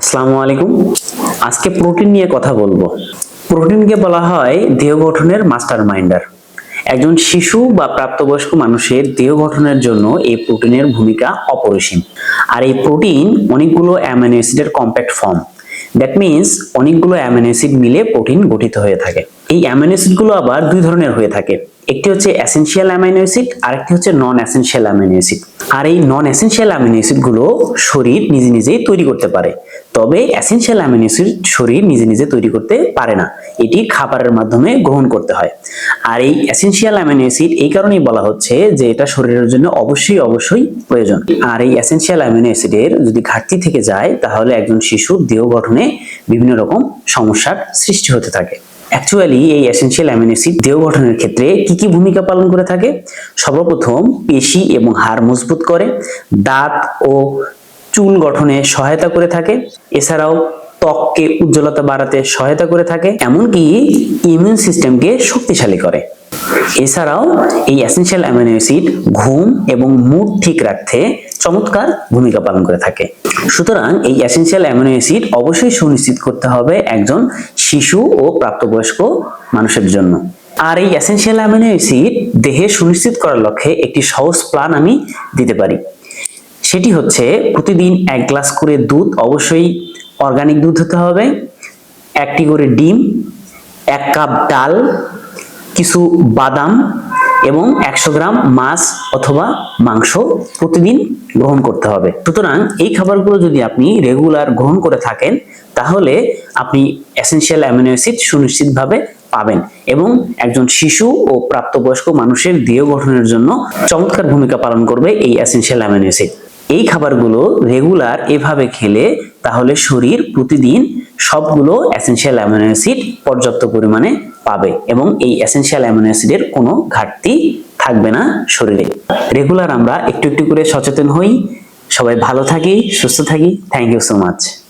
আসসালামু আলাইকুম। আজকে প্রোটিন নিয়ে কথা বলব। প্রোটিনকে বলা হয় দেহ গঠনের মাস্টার মাইন্ডার। একজন শিশু বা প্রাপ্তবয়স্ক মানুষের দেহ গঠনের জন্য এই প্রোটিনের ভূমিকা অপরিসীম। আর এই প্রোটিন অনেকগুলো অ্যামিনো অ্যাসিডের কম্প্যাক্ট ফর্ম। দ্যাট মিন্স অনেকগুলো অ্যামিনো অ্যাসিড মিলে প্রোটিন গঠিত হয়ে থাকে। এই অ্যামিনো অ্যাসিডগুলো আবার দুই ধরনের হয়ে থাকে। একটি হচ্ছে অ্যাসেনশিয়াল অ্যামিনো অ্যাসিড আর একটি হচ্ছে নন অ্যাসেনশিয়াল অ্যামিনো অ্যাসিড। আর এই নন অ্যাসেনশিয়াল অ্যামিনো অ্যাসিডগুলো শরীর নিজে নিজেই তৈরি করতে পারে। তবে অ্যাসেনশিয়াল অ্যামিনো অ্যাসিড শরীর নিজে নিজে তৈরি করতে পারে না। এটি খাবারের মাধ্যমে গ্রহণ করতে হয়। আর এই অ্যাসেনশিয়াল অ্যামিনো অ্যাসিড এই কারণেই বলা হচ্ছে যে এটা শরীরের জন্য অবশ্যই অবশ্যই প্রয়োজন। আর এই অ্যাসেনশিয়াল অ্যামিনো অ্যাসিডের যদি ঘাটতি থেকে যায়, তাহলে একজন শিশুর দেহ গঠনে বিভিন্ন রকম সমস্যার সৃষ্টি হতে থাকে। অ্যাকচুয়ালি এই এসেনশিয়াল অ্যামিনো অ্যাসিড দেহ গঠনের ক্ষেত্রে কি কি ভূমিকা পালন করে থাকে? সর্বপ্রথম, পেশি এবং হাড় মজবুত করে। দাঁত ও চুল গঠনে সহায়তা করে থাকে। এছাড়াও ত্বককে উজ্জ্বলতা বাড়াতে সহায়তা করে থাকে, এমনকি ইমিউন সিস্টেমকে শক্তিশালী করে। এছাড়াও এই এসেনশিয়াল অ্যামিনো অ্যাসিড ঘুম এবং মুড ঠিক রাখতে চমৎকার ভূমিকা পালন করে থাকে। সুতরাং এই এসেনশিয়াল অ্যামিনো অ্যাসিড অবশ্যই সুনিশ্চিত করতে হবে একজন শিশু ও প্রাপ্তবয়স্ক মানুষের জন্য। আর এই এসেনশিয়াল অ্যামিনো অ্যাসিড দেহে সুনিশ্চিত করার লক্ষ্যে একটি সহজ প্ল্যান আমি দিতে পারি। সেটি হচ্ছে প্রতিদিন এক গ্লাস করে দুধ, অবশ্যই অর্গানিক দুধ হতে হবে, একটি করে ডিম, এক কাপ ডাল, কিছু বাদাম এবং একশো গ্রাম মাছ অথবা মাংস প্রতিদিন গ্রহণ করতে হবে। সুতরাং এই খাবারগুলো যদি আপনি রেগুলার গ্রহণ করে থাকেন, তাহলে আপনি এসেনশিয়াল অ্যামিনো অ্যাসিড সুনিশ্চিতভাবে পাবেন এবং একজন শিশু ও প্রাপ্তবয়স্ক মানুষের দেহ গঠনের জন্য চমৎকার ভূমিকা পালন করবে এই এসেনশিয়াল অ্যামিনো অ্যাসিড এই খাবারগুলো রেগুলার এভাবে খেলে তাহলে শরীর প্রতিদিন সবগুলো এসেনশিয়াল অ্যামিনো অ্যাসিড পর্যাপ্ত পরিমাণে পাবে এবং এই এসেনশিয়াল অ্যামিনো অ্যাসিডের কোনো ঘাটতি থাকবে না শরীরে। রেগুলার আমরা একটু একটু করে সচেতন হই। সবাই ভালো থাকি, সুস্থ থাকি। Thank you so much